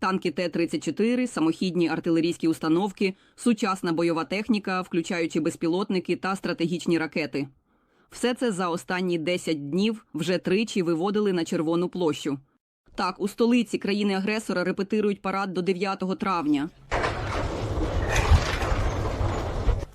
танки Т-34, самохідні артилерійські установки, сучасна бойова техніка, включаючи безпілотники та стратегічні ракети. Все це за останні 10 днів вже тричі виводили на Червону площу. Так, у столиці країни-агресора репетирують парад до 9 травня.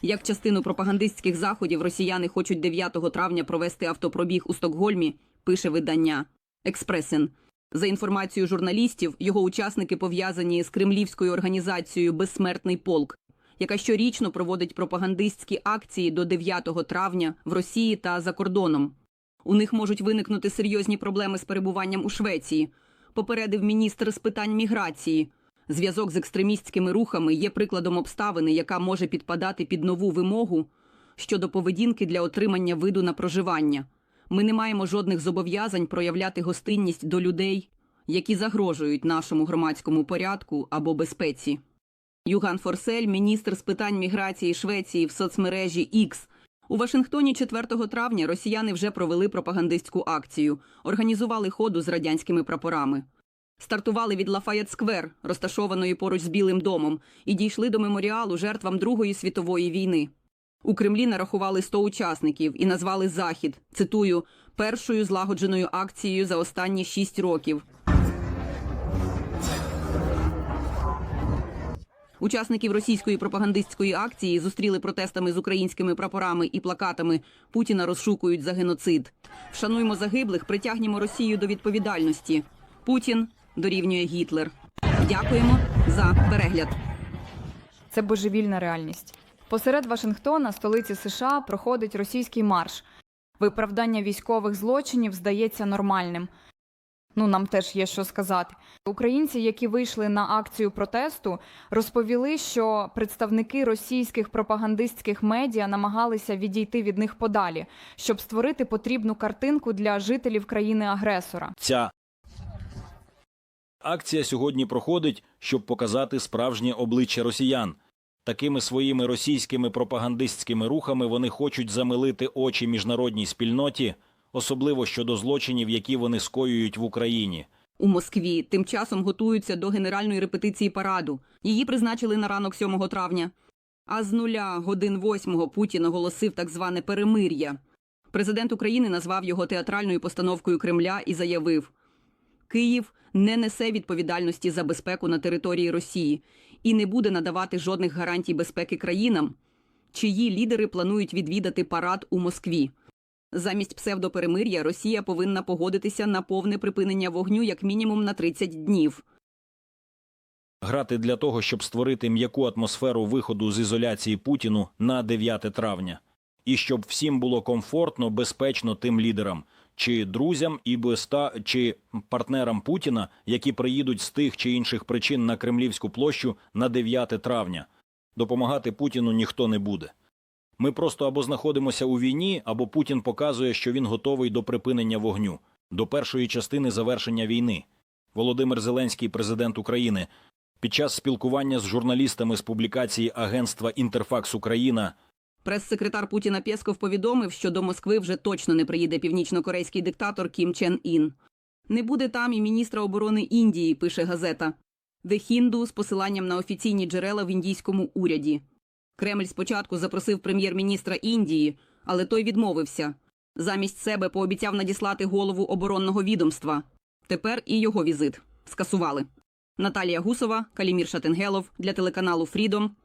Як частину пропагандистських заходів росіяни хочуть 9 травня провести автопробіг у Стокгольмі, пише видання Експресен. За інформацією журналістів, його учасники пов'язані з кремлівською організацією Безсмертний полк, яка щорічно проводить пропагандистські акції до 9 травня в Росії та за кордоном. У них можуть виникнути серйозні проблеми з перебуванням у Швеції, попередив міністр з питань міграції. Зв'язок з екстремістськими рухами є прикладом обставини, яка може підпадати під нову вимогу щодо поведінки для отримання виду на проживання. Ми не маємо жодних зобов'язань проявляти гостинність до людей, які загрожують нашому громадському порядку або безпеці. Юган Форсель, міністр з питань міграції Швеції в соцмережі X. У Вашингтоні 4 травня росіяни вже провели пропагандистську акцію, організували ходу з радянськими прапорами. Стартували від Лафайет Сквер, розташованої поруч з Білим домом, і дійшли до меморіалу жертвам Другої світової війни. У Кремлі нарахували 100 учасників і назвали захід, цитую, першою злагодженою акцією за останні 6 років. Учасників російської пропагандистської акції зустріли протестами з українськими прапорами і плакатами Путіна розшукують за геноцид. Вшануймо загиблих, притягнімо Росію до відповідальності. Путін дорівнює Гітлер. Дякуємо за перегляд. Це божевільна реальність. Посеред Вашингтона, столиці США, проходить російський марш. Виправдання військових злочинів здається нормальним. Ну, нам теж є що сказати. Українці, які вийшли на акцію протесту, розповіли, що представники російських пропагандистських медіа намагалися відійти від них подалі, щоб створити потрібну картинку для жителів країни-агресора. Ця акція сьогодні проходить, щоб показати справжнє обличчя росіян. Такими своїми російськими пропагандистськими рухами вони хочуть замилити очі міжнародній спільноті, особливо щодо злочинів, які вони скоюють в Україні. У Москві тим часом готуються до генеральної репетиції параду. Її призначили на ранок 7 травня. А з нуля годин 8 Путін оголосив так зване перемир'я. Президент України назвав його театральною постановкою Кремля і заявив: Київ не несе відповідальності за безпеку на території Росії і не буде надавати жодних гарантій безпеки країнам, чиї лідери планують відвідати парад у Москві. Замість псевдоперемир'я Росія повинна погодитися на повне припинення вогню як мінімум на 30 днів. Грати для того, щоб створити м'яку атмосферу виходу з ізоляції Путіну на 9 травня, і щоб всім було комфортно, безпечно тим лідерам, чи друзям і безта, чи партнерам Путіна, які приїдуть з тих чи інших причин на Кремлівську площу на 9 травня. Допомагати Путіну ніхто не буде. Ми просто або знаходимося у війні, або Путін показує, що він готовий до припинення вогню, до першої частини завершення війни. Володимир Зеленський, президент України, під час спілкування з журналістами з публікації агентства Інтерфакс Україна Прес-секретар Путіна Пєсков повідомив, що до Москви вже точно не приїде північно-корейський диктатор Кім Чен Ін. Не буде там і міністра оборони Індії, пише газета. The Hindu з посиланням на офіційні джерела в індійському уряді. Кремль спочатку запросив прем'єр-міністра Індії, але той відмовився. Замість себе пообіцяв надіслати голову оборонного відомства. Тепер і його візит скасували. Наталія Гусова, Калімір Шатенгелов для телеканалу Фрідом.